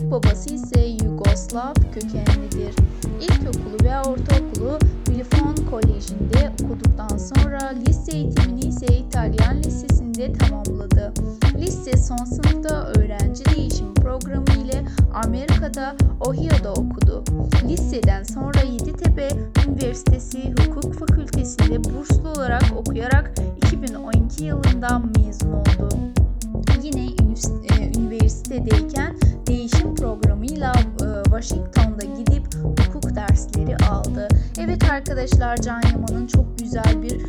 büyük babası ise Yugoslav kökenlidir. İlkokulu ve ortaokulu Bilfon Koleji'nde okuduktan sonra lise eğitimini ise İtalyan Lisesi'nde tamamladı. Lise son sınıfta öğrenci değişim programı ile Amerika'da Ohio'da okudu. Liseden sonra Yeditepe Üniversitesi Hukuk Fakültesi'nde burslu olarak okuyarak 2012 yılında mezun oldu. Yine e, üniversitedeyken Washington'da gidip hukuk dersleri aldı. Evet arkadaşlar Can Yaman'ın çok güzel bir